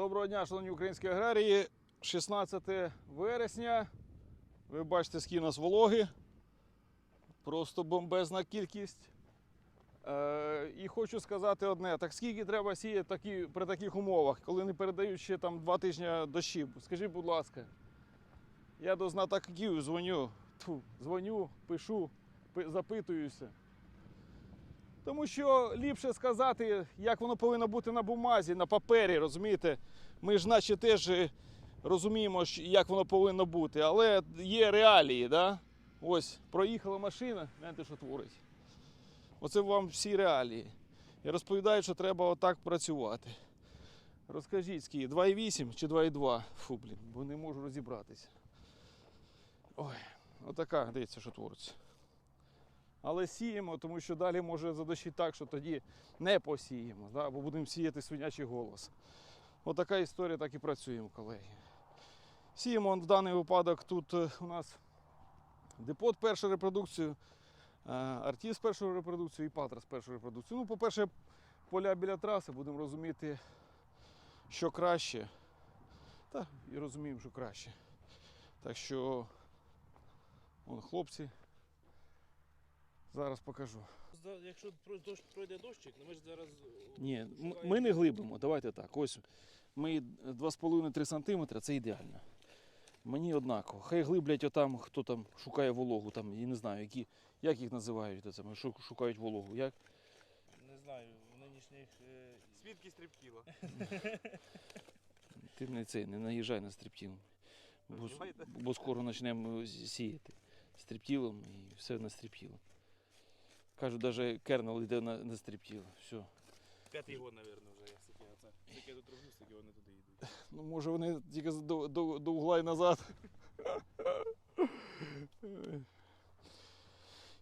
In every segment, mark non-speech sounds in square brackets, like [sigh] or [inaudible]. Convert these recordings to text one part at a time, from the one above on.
Доброго дня, шановні українські аграрії. 16 вересня. Ви бачите, скільки нас вологи. Просто бомбезна кількість. Е, і хочу сказати одне: так скільки треба сіяти такі, при таких умовах, коли не передають ще там два тижні дощів? Скажіть, будь ласка, я до знатоків дзвоню, дзвоню, пишу, запитуюся. Тому що ліпше сказати, як воно повинно бути на бумазі, на папері, розумієте? Ми ж наче теж е, розуміємо, як воно повинно бути, але є реалії, да? Ось проїхала машина, знаєте, що творить. Оце вам всі реалії. І розповідають, що треба отак працювати. Розкажіть, скільки, 2,8 чи 2,2? Фу, блін, бо не можу розібратися. Ой, отака, дивіться, що твориться. Але сіємо, тому що далі може задощити так, що тоді не посіємо, да? або будемо сіяти свинячий голос. Отака історія, так і працюємо, колеги. Сіємо в даний випадок тут е, у нас депот першу репродукцію, е, артіс першу репродукцію і патрас першу репродукцію. Ну, по-перше, поля біля траси будемо розуміти, що краще. Та і розуміємо, що краще. Так що, вон хлопці. Зараз покажу. Якщо дощ, пройде дощик, ну ми ж зараз. Ні, ми не глибимо. Давайте так. Ось ми 2,5-3 см це ідеально. Мені однаково. Хай глиблять отам, хто там шукає вологу, там, я не знаю, які, як їх називають, оце, шукають вологу. Як? Не знаю, в нинішніх. е, Свідки стрибкіла. Ти не це, не наїжджай на стриптіл. Бо, бо скоро почнемо сіяти стриптілом і все на стриптіло. Кажуть, навіть кернел йде на, на стриптіл. Все. П'ятий год, мабуть, вже як таке оце. Таке тут роблю, таке вони туди йдуть. [laughs] Ну, може вони тільки до, до, до угла і назад. [laughs]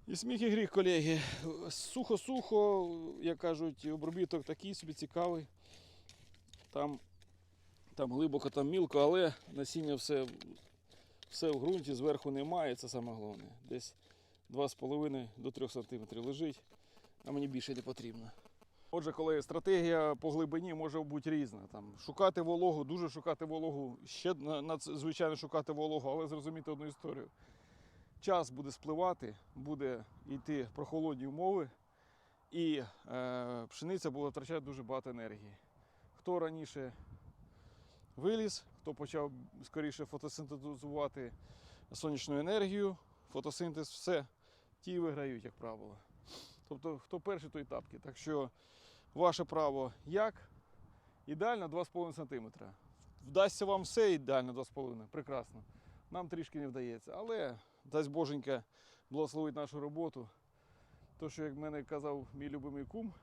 І сміх і гріх, колеги. Сухо-сухо, як кажуть, обробіток такий собі цікавий. Там, там глибоко, там мілко, але насіння все, все в ґрунті, зверху немає, це саме головне. Десь 2,5 до 3 см лежить, а мені більше не потрібно. Отже, коли стратегія по глибині може бути різна. Там, шукати вологу, дуже шукати вологу, ще на- надзвичайно шукати вологу, але зрозуміти одну історію. Час буде спливати, буде йти прохолодні умови, і е, пшениця буде втрачати дуже багато енергії. Хто раніше виліз, хто почав скоріше фотосинтезувати сонячну енергію, фотосинтез, все, ті виграють, як правило. Тобто, хто перший, той тапки. Так що ваше право як? Ідеально 2,5 см. Вдасться вам все ідеально 2,5, прекрасно. Нам трішки не вдається. Але дасть Боженька благословить нашу роботу. То, що як мене казав мій любимий кум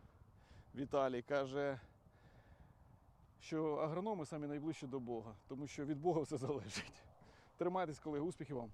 Віталій, каже, що агрономи самі найближчі до Бога, тому що від Бога все залежить. Тримайтесь, колеги, успіхів вам!